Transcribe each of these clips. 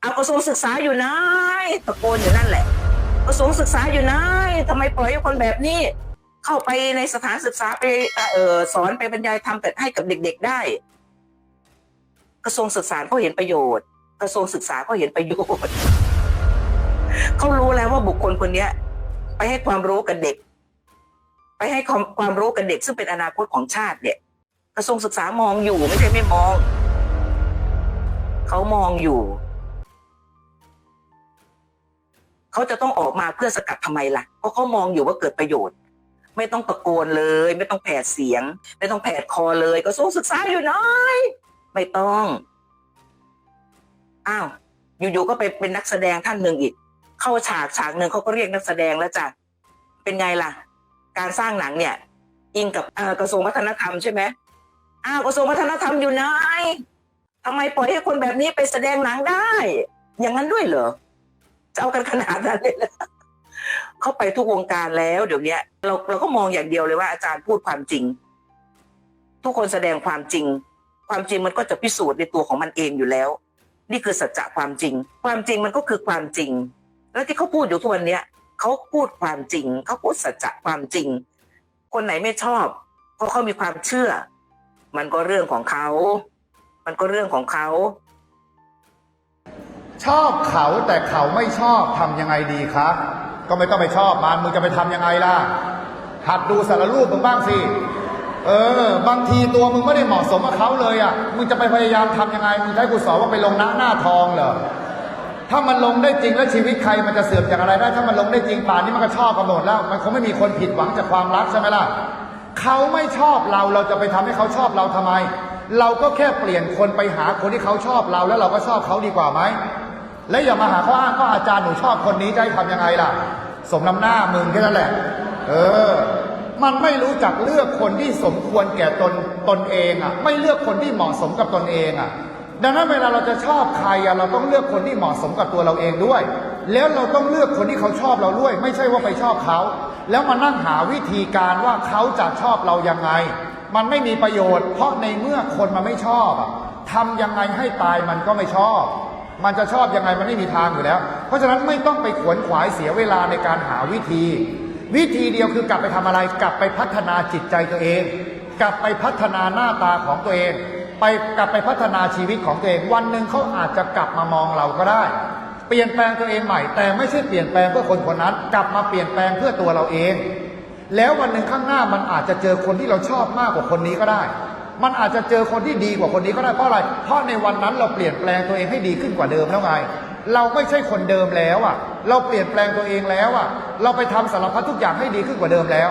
เอากระทรวงศึกษาอยู่ไหนตะโกนอยู่นั่นแหละกระทรวงศึกษาอยู่ไหนทำไมปล่อยให้คนแบบนี้ เข้าไปในสถานศึกษาไปเออสอนไปบรรยายธรรมแต่ให้กับเด็ก ๆได้ กระทรวงศึกษาเขาเห็นประโยชน์ กระทรวงศึกษาเขาเห็นประโยชน์เขารู้แล้วว่าบุคคลคนเนี้ย ไปให้ความรู้กับเด็ก ไปให้ความความรู้กับเด็กซึ่งเป็นอนาคตของชาติเนี่ย กระทรวงศึกษามองอยู่ไม่ใช่ไม่มอง เขามองอยู่ เขาจะต้องออกมาเพื่อสกัดทำไมล่ะเพราะเขามองอยู่ว่าเกิดประโยชน์ ไม่ต้องตะโกนเลย ไม่ต้องแผดเสียง ไม่ต้องแผดคอเลยกระทรวงศึกษาอยู่ไหนไม่ต้องอ้าวอยู่ๆก็ไปเป็นนักแสดงท่านหนึ่งอีก เข้าฉากฉากหนึ่งเขาก็เรียกนักแสดงแล้วจ้ะเป็นไงล่ะ การสร้างหนังเนี่ยอิงกับกระทรวงวัฒนธรรมใช่ไหมอ้าวกระทรวงวัฒนธรรมอยู่ไหนทำไมปล่อยให้คนแบบนี้ไปแสดงหนังได้ อย่างนั้นด้วยเหรอ เอากันขนาดนั้นเลยเหรอเข้าไปทุกวงการแล้วเดี๋ยวนี้เราเราก็มองอย่างเดียวเลยว่าอาจารย์พูดความจริง ทุกคนแสดงความจริง ความจริงมันก็จะพิสูจน์ในตัวของมันเองอยู่แล้ว นี่คือสัจจะความจริง ความจริงมันก็คือความจริง แล้วที่เขาพูดอยู่ทุกวันเนี้ยเขาพูดความจริงเขาพูดสัจจะความจริง คนไหนไม่ชอบเพราะเขามีความเชื่อ มันก็เรื่องของเขา มันก็เรื่องของเขา ชอบเขาแต่เขาไม่ชอบทำยังไงดีครับก็ไม่ต้องไปชอบมันมึงจะไปทำยังไงล่ะ หัดดูสารรูปมึงบ้างสิเออบางทีตัวมึงไม่ได้เหมาะสมกับเขาเลยอะมึงจะไปพยายามทำยังไงมึงให้กูสอนว่าไปลงหน้าหน้าทองเหรอถ้ามันลงได้จริงแล้วชีวิตใครมันจะเสื่อมจากอะไรได้ ถ้ามันลงได้จริงป่านนี้มันก็ชอบกันหมดแล้ว มันคงไม่มีคนผิดหวังจากความรักใช่ไหมล่ะเขาไม่ชอบเราเราจะไปทำให้เขาชอบเราทำไม เราก็แค่เปลี่ยนคนไปหาคนที่เขาชอบเราแล้วเราก็ชอบเขาดีกว่าไหม และอย่ามาหาข้ออ้างก็อาจารย์หนูชอบคนนี้จะให้ทำยังไงล่ะ สมน้ำหน้ามึงแค่นั้นแหละ เออ มันไม่รู้จักเลือกคนที่สมควรแก่ตนตนเองอะ ไม่เลือกคนที่เหมาะสมกับตนเองอะ ดังนั้นเวลาเราจะชอบใครอะเราต้องเลือกคนที่เหมาะสมกับตัวเราเองด้วย แล้วเราต้องเลือกคนที่เขาชอบเราด้วย ไม่ใช่ว่าไปชอบเขา แล้วมานั่งหาวิธีการว่าเขาจะชอบเรายังไง มันไม่มีประโยชน์ เพราะในเมื่อคนมันไม่ชอบอะทำยังไงให้ตายมันก็ไม่ชอบ มันจะชอบยังไงมันไม่มีทางอยู่แล้ว เพราะฉะนั้นไม่ต้องไปขวนขวายเสียเวลาในการหาวิธี วิธีเดียวคือกลับไปทำอะไร กลับไปพัฒนาจิตใจตัวเอง กลับไปพัฒนาหน้าตาของตัวเอง ไปกลับไปพัฒนาชีวิตของตัวเอง วันหนึ่งเขาอาจจะกลับมามองเราก็ได้ เปลี่ยนแปลงตัวเองใหม่ แต่ไม่ใช่เปลี่ยนแปลงเพื่อคนคนนั้น กลับมาเปลี่ยนแปลงเพื่อตัวเราเอง แล้ววันหนึ่งข้างหน้ามันอาจจะเจอคนที่เราชอบมากกว่าคนนี้ก็ได้ มันอาจจะเจอคนที่ดีกว่าคนนี้ก็ได้เพราะอะไร เพราะในวันนั้นเราเปลี่ยนแปลงตัวเองให้ดีขึ้นกว่าเดิมแล้วไง เราไม่ใช่คนเดิมแล้วอะ เราเปลี่ยนแปลงตัวเองแล้วอะ เราไปทำสารพัดทุกอย่างให้ดีขึ้นกว่าเดิมแล้ว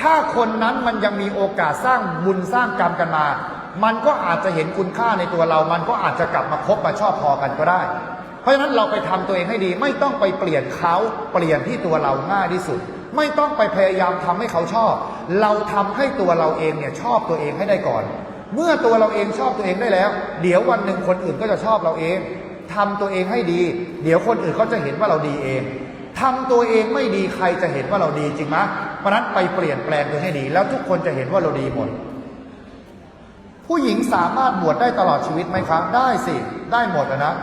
ถ้าคนนั้นมันยังมีโอกาสสร้างบุญสร้างกรรมกันมา มันก็อาจจะเห็นคุณค่าในตัวเรา มันก็อาจจะกลับมาคบมาชอบพอกันก็ได้ เพราะฉะนั้นเราไปทำตัวเองให้ดี ไม่ต้องไปเปลี่ยนเขาเปลี่ยนที่ตัวเราง่ายที่สุด ไม่ต้องไปพยายามทำให้เขาชอบ เราทำให้ตัวเราเองเนี่ยชอบตัวเองให้ได้ก่อน เมื่อตัวเราเองชอบตัวเองได้แล้ว เดี๋ยววันหนึ่งคนอื่นก็จะชอบเราเองทำตัวเองให้ดี เดี๋ยวคนอื่นเขาจะเห็นว่าเราดีเองทำตัวเองไม่ดีใครจะเห็นว่าเราดีจริงไหมเพราะนั้นไปเปลี่ยนแปลงตัวให้ดี แล้วทุกคนจะเห็นว่าเราดีหมดผู้หญิงสามารถบวชได้ตลอดชีวิตไหมครับได้สิ ได้หมดอะนะ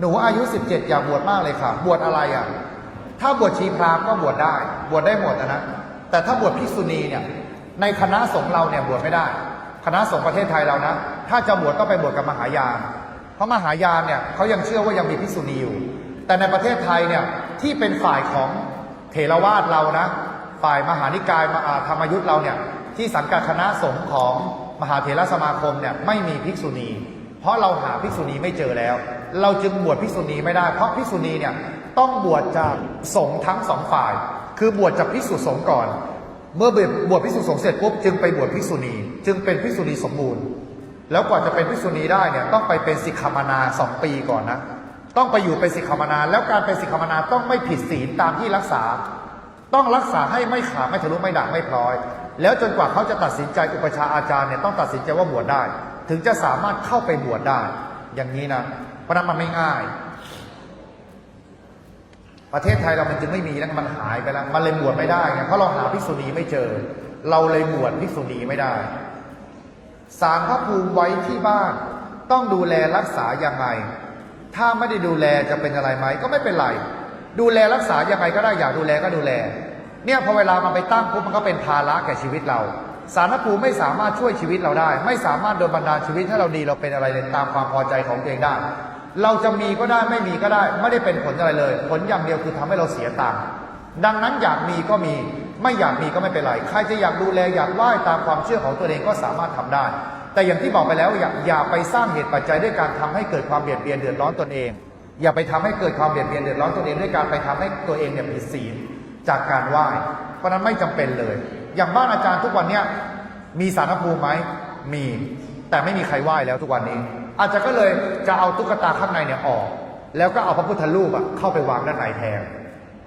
หนูอายุ 17 อยากบวชมากเลยค่ะ บวชอะไรอะ ถ้าบวชชีพราหมณ์ก็บวชได้ บวชได้หมดนะแต่ถ้าบวชภิกษุณีเนี่ยในคณะสงฆ์เราเนี่ยบวชไม่ได้ คณะสงฆ์ประเทศไทยเรานะถ้าจะบวชก็ไปบวชกับมหายาน เพราะมหายานเนี่ยเขายังเชื่อว่ายังมีภิกษุณีอยู่ แต่ในประเทศไทยเนี่ยที่เป็นฝ่ายของเถรวาทเรานะฝ่ายมหานิกายมาธรรมยุทธ์เราเนี่ยที่สังกัดคณะสงฆ์ของมหาเถรสมาคมเนี่ยไม่มีภิกษุณี เพราะเราหาภิกษุณีไม่เจอแล้ว เราจึงบวชภิกษุณีไม่ได้ เพราะภิกษุณีเนี่ย ต้องบวชจากสงฆ์ทั้งสองฝ่าย คือบวชจากภิกษุสงฆ์ก่อน เมื่อบวชบวชภิกษุสงฆ์เสร็จปุ๊บจึงไปบวชภิกษุณีจึงเป็นภิกษุณีสมบูรณ์ แล้วกว่าจะเป็นภิกษุณีได้เนี่ยต้องไปเป็นสิกขามนาสองปีก่อนนะ ต้องไปอยู่เป็นสิกขามนา แล้วการเป็นสิกขามนาต้องไม่ผิดศีลตามที่รักษา ต้องรักษาให้ไม่ขาดไม่ทะลุไม่ด่างไม่พลอย แล้วจนกว่าเขาจะตัดสินใจอุปชาอาจารย์เนี่ยต้องตัดสินใจว่าบวชได้ ถึงจะสามารถเข้าไปบวชได้ อย่างนี้นะเพราะนั้นมันไม่ง่าย ประเทศไทยเรามันจึงไม่มีแล้วมันหายไปแล้วมันเลยบวชไม่ได้ไงเพราะเราหาภิกษุณีไม่เจอ เราเลยบวชภิกษุณีไม่ได้สารพระภูมิไว้ที่บ้าน ต้องดูแลรักษาอยังไงถ้าไม่ได้ดูแลจะเป็นอะไรไหมก็ไม่เป็นไร ดูแลรักษาอยังไงก็ได้อยากดูแลก็ดูแล เนี่ยพอเวลามันไปตั้งปุ๊บมันก็เป็นภาระแก่ชีวิตเรา สารพระภูมิไม่สามารถช่วยชีวิตเราได้ ไม่สามารถโดนบันดาลชีวิตให้เราดีเราเป็นอะไรเลยตามความพอใจของตัวเองได้ เราจะมีก็ได้ไม่มีก็ได้ ไม่ได้เป็นผลอะไรเลย ผลอย่างเดียวคือทำให้เราเสียตังค์ดังนั้นอยากมีก็มีไม่อยากมีก็ไม่เป็นไร ใครจะอยากดูแลอยากไหว้ตามความเชื่อของตัวเองก็สามารถทำได้ แต่อย่างที่บอกไปแล้วอย่าอย่าไปสร้างเหตุปัจจัยด้วยการทำให้เกิดความเบียดเบียนเดือดร้อนตนเอง อย่าไปทำให้เกิดความเบียดเบียนเดือดร้อนตนเองด้วยการไปทำให้ตัวเองเนี่ยผิดศีลจากการไหว้ เพราะนั้นไม่จำเป็นเลย อย่างบ้านอาจารย์ทุกวันเนี้ยมีสารภูมิไหมมี แต่ไม่มีใครไหว้แล้วทุกวันนี้ อาจจะก็เลยจะเอาตุ๊กตาข้างในเนี่ยออก แล้วก็เอาพระพุทธรูปอะเข้าไปวางด้านในแทน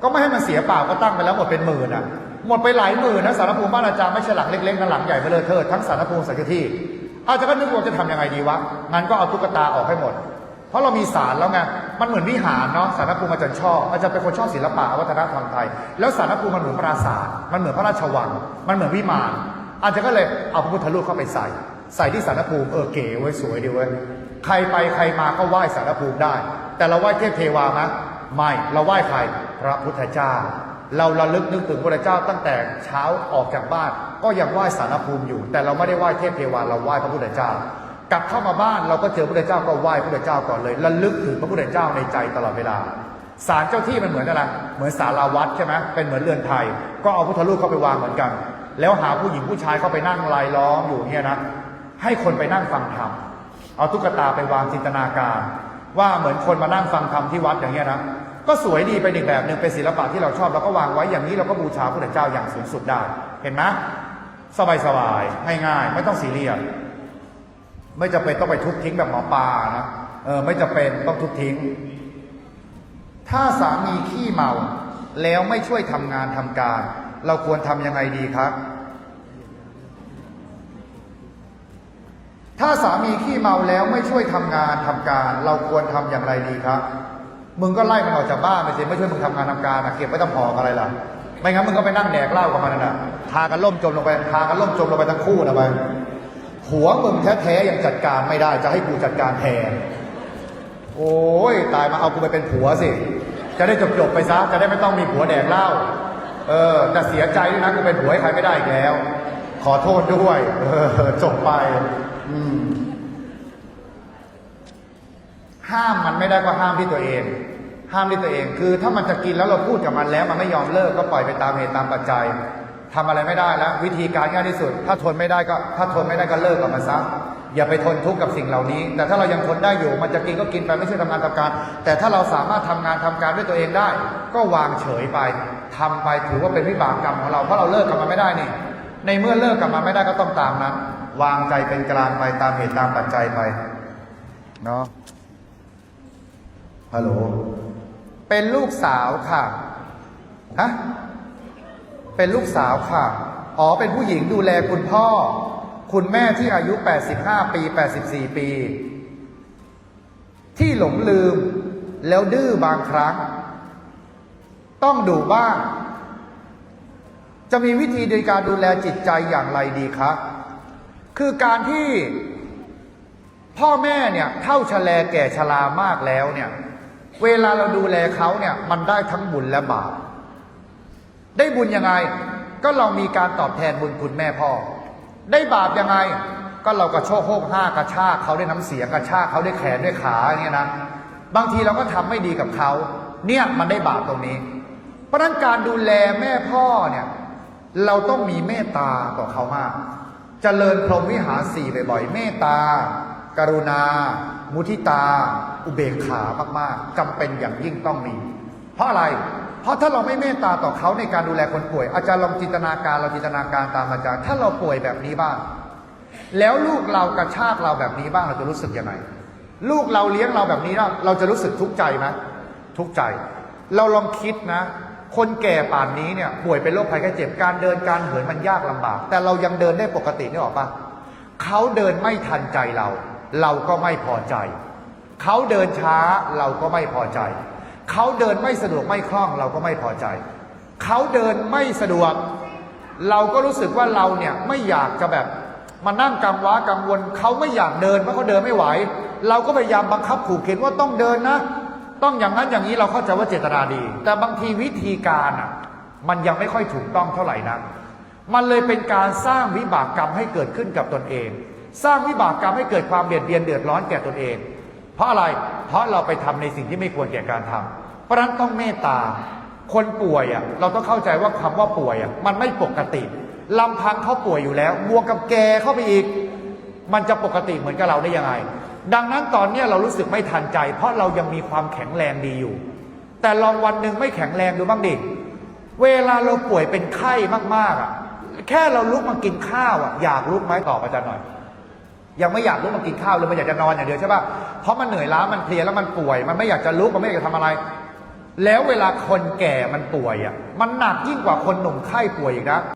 ก็ไม่ให้มันเสียเปล่าก็ตั้งไปแล้วหมดเป็นหมื่นอะ หมดไปหลายหมื่นนะสารภูมิบ้านอาจารย์ไม่ใช่หลังเล็กๆนะหลังใหญ่ไปเลยเทิดทั้งสารภูมิสักที่ อาจารย์ก็นึกว่าจะทำยังไงดีวะ งั้นก็เอาตุ๊กตาออกให้หมด เพราะเรามีศาลแล้วไง มันเหมือนวิหารเนาะ สารภูมิอาจารย์ชอบ อาจารย์เป็นคนชอบศิลปะวัฒนธรรมไทย แล้วสารภูมิมันเหมือนปราสาท มันเหมือนพระราชวัง มันเหมือนวิมาน อาจารย์ก็เลยเอาพระพุทธรูปเข้าไปใส่ ใส่ที่สารภูมิเออเก๋เว้ยสวยดีเว้ยใครไปใครมาก็ไหว้สารภูมิได้ แต่เราไหว้เทพเทวาไหมไม่เราไหว้ใครพระพุทธเจ้า เราระลึกนึกถึงพระเจ้าตั้งแต่เช้าออกจากบ้าน ก็ยังไหว้สารภูมิอยู่ แต่เราไม่ได้ไหว้เทพเทวาเราไหว้พระพุทธเจ้ากลับเข้ามาบ้านเราก็เจอพระพุทธเจ้าก็ไหว้พระพุทธเจ้าก่อนเลยระลึกถึงพระพุทธเจ้าในใจตลอดเวลาศาลเจ้าที่มันเหมือนอะไร เหมือนศาลาวัดใช่ไหมเป็นเหมือนเรือนไทย ก็เอาพุทธรูปเข้าไปวางเหมือนกัน แล้วหาผู้หญิงผู้ชายเข้าไปนั่งรายล้อมอยู่เนี่ยนะ ให้คนไปนั่งฟังธรรมเอาตุ๊กตาไปวางจินตนาการ ว่าเหมือนคนมานั่งฟังธรรมที่วัดอย่างเงี้ยนะก็สวยดีเป็นอีกแบบหนึ่งเป็นศิลปะที่เราชอบเราก็วางไว้อย่างนี้เราก็บูชาพระพุทธเจ้าอย่างสูงสุดได้ เห็นไหมสบายสบายง่ายๆไม่ต้องซีเรียสไม่จะเป็นต้องไปทุบทิ้งแบบหมอปลานะเออไม่จะเป็นต้องทุบทิ้ง ถ้าสามีขี้เมาแล้วไม่ช่วยทำงานทำการ เราควรทำยังไงดีครับ ถ้าสามีขี้เมาแล้วไม่ช่วยทำงานทำการ เราควรทำอย่างไรดีครับ มึงก็ไล่มันออกจากบ้านไปสิไม่ช่วยมึงทำงานทำการนะเก็บไว้ตำหอกอะไรล่ะ ไม่งั้นมึงก็ไปนั่งแดกเหล้ากับมันนะพากันล่มจมลงไปพากันล่มจมลงไปทั้งคู่นะไปหัวมึงแท้ๆยังจัดการไม่ได้จะให้กูจัดการแทนโอ้ยตายมาเอากูไปเป็นผัวสิ จะได้จบๆไปซะจะได้ไม่ต้องมีผัวแดกเหล้าเออแต่เสียใจด้วยนะกูเป็นผัวให้ใครไม่ได้อีกแล้ว ขอโทษด้วย เออจบไป ห้ามมันไม่ได้ก็ห้ามที่ตัวเอง ห้ามที่ตัวเอง คือ ถ้ามันจะกินแล้วเราพูดกับมันแล้ว มันไม่ยอมเลิกก็ปล่อยไปตามเหตุตามปัจจัยทำอะไรไม่ได้แล้ว วิธีการง่ายที่สุด ถ้าทนไม่ได้ก็ ถ้าทนไม่ได้ก็เลิกกับมันซะอย่าไปทนทุกข์กับสิ่งเหล่านี้ แต่ถ้าเรายังทนได้อยู่ มันจะกินก็กินไปไม่ใช่วยทำงานทำการ แต่ถ้าเราสามารถทำงานทำการด้วยตัวเองได้ ก็วางเฉยไปทำไปถือว่าเป็นวิบากกรรมของเราเพราะเราเลิกกับมันไม่ได้นี่ ในเมื่อเลิกกับมันไม่ได้ก็ต้องตามนั้น วางใจเป็นกลางไปตามเหตุตามปัจจัยไปเนาะฮัลโหลเป็นลูกสาวค่ะฮะเป็นลูกสาวค่ะ อ๋อ เป็นผู้หญิงดูแลคุณพ่อ คุณแม่ที่อายุ 85 ปี 84 ปี ที่หลงลืมแล้วดื้อบางครั้ง ต้องดูบ้าง จะมีวิธีในการดูแลจิตใจอย่างไรดีคะ คือการที่พ่อแม่เนี่ยเท่าชะแลแก่ชรามากแล้วเนี่ย เวลาเราดูแลเขาเนี่ยมันได้ทั้งบุญและบาป ได้บุญยังไง ก็เรามีการตอบแทนบุญคุณแม่พ่อ ได้บาปยังไง ก็เรากระโชกโฮกห้ากระชากเขาด้วยน้ำเสียงกระชากเขาด้วยแขนด้วยขาเงี้ยนะ บางทีเราก็ทำไม่ดีกับเขา เนี่ยมันได้บาปตรงนี้ เพราะฉะนั้นการดูแลแม่พ่อเนี่ย เราต้องมีเมตตาต่อเขามากเจริญพรหมวิหารสี่บ่อยๆ เมตตากรุณา มุทิตา อุเบกขามากๆจำเป็นอย่างยิ่งต้องมี เพราะอะไร เพราะถ้าเราไม่เมตตาต่อเขาในการดูแลคนป่วย อาจารย์ลองจินตนาการเราจินตนาการตามอาจารย์ ถ้าเราป่วยแบบนี้บ้าง แล้วลูกเรากระชากเราแบบนี้บ้างเราจะรู้สึกยังไง ลูกเราเลี้ยงเราแบบนี้เราจะรู้สึกทุกข์ใจไหมทุกข์ใจ เราลองคิดนะ คนแก่ป่านนี้เนี่ยป่วยเป็นโรคภัยไข้เจ็บการเดินการเหินมันยากลำบาก แต่เรายังเดินได้ปกตินี่หรอปะเขาเดินไม่ทันใจเรา เราก็ไม่พอใจ เขาเดินช้าเราก็ไม่พอใจ เขาเดินไม่สะดวกไม่คล่องเราก็ไม่พอใจ เขาเดินไม่สะดวก เราก็รู้สึกว่าเราเนี่ยไม่อยากจะแบบมานั่งกังวากังวล เขาไม่อยากเดินเพราะเขาเดินไม่ไหว เราก็พยายามบังคับขู่เข็นว่าต้องเดินนะ ต้องอย่างนั้นอย่างนี้เราเข้าใจว่าเจตนาดี แต่บางทีวิธีการอะมันยังไม่ค่อยถูกต้องเท่าไหร่นัก มันเลยเป็นการสร้างวิบากกรรมให้เกิดขึ้นกับตนเอง สร้างวิบากกรรมให้เกิดความเบียดเบียนเดือดร้อนแก่ตนเอง เพราะอะไร เพราะเราไปทำในสิ่งที่ไม่ควรแก่การทำเพราะฉะนั้นต้องเมตตา คนป่วยอะเราต้องเข้าใจว่าคำว่าป่วยอะมันไม่ปกติลำพังเขาป่วยอยู่แล้วบวกกับแกเข้าไปอีก มันจะปกติเหมือนกับเราได้ยังไง ดังนั้นตอนนี้เรารู้สึกไม่ทันใจ เพราะเรายังมีความแข็งแรงดีอยู่ แต่ลองวันหนึ่งไม่แข็งแรงดูบ้างดิเวลาเราป่วยเป็นไข้มากๆอะแค่เราลุกมากินข้าวอะอยากลุกไหมตอบอาจารย์หน่อย ยังไม่อยากลุกมากินข้าวเลยมันอยากจะนอนอย่างเดียวใช่ป่ะเพราะมันเหนื่อยล้ามันเพลียแล้วมันป่วย มันไม่อยากจะลุกมันไม่อยากจะทำอะไร แล้วเวลาคนแก่มันป่วยอะมันหนักยิ่งกว่าคนหนุ่มไข้ป่วยอีกนะ